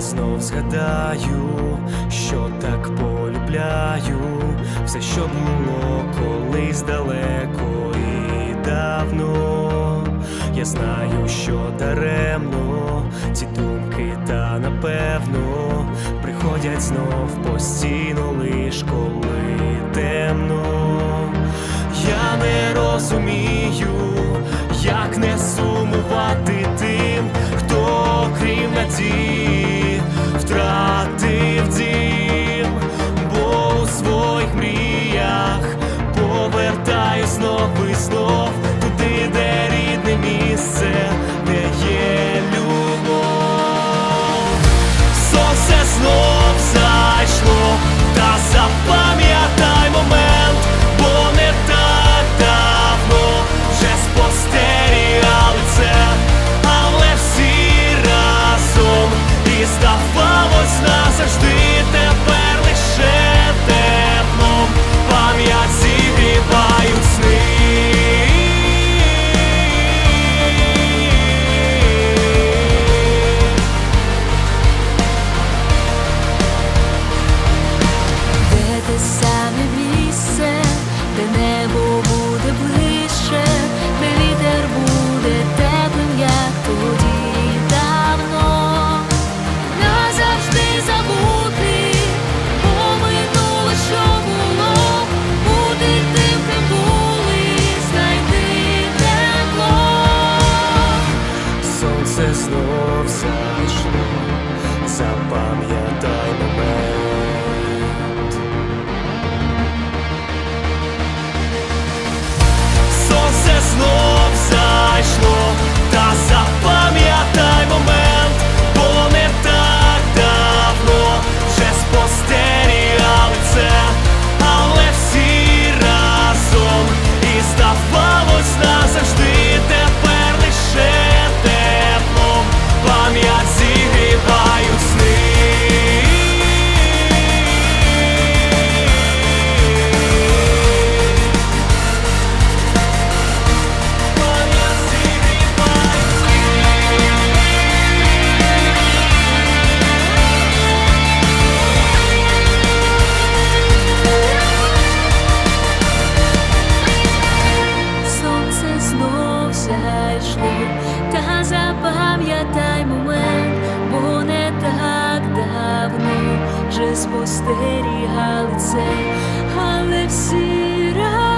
знов згадаю, що так полюбляю, все, що було колись далеко і давно. Я знаю, що даремно ці думки, та напевно приходять знов постійно, лиш коли темно. Я не розумію. це знов зайшло, запам'ятай. пам'ятай момент, бо не так давно вже спостерігали це, але всі раді.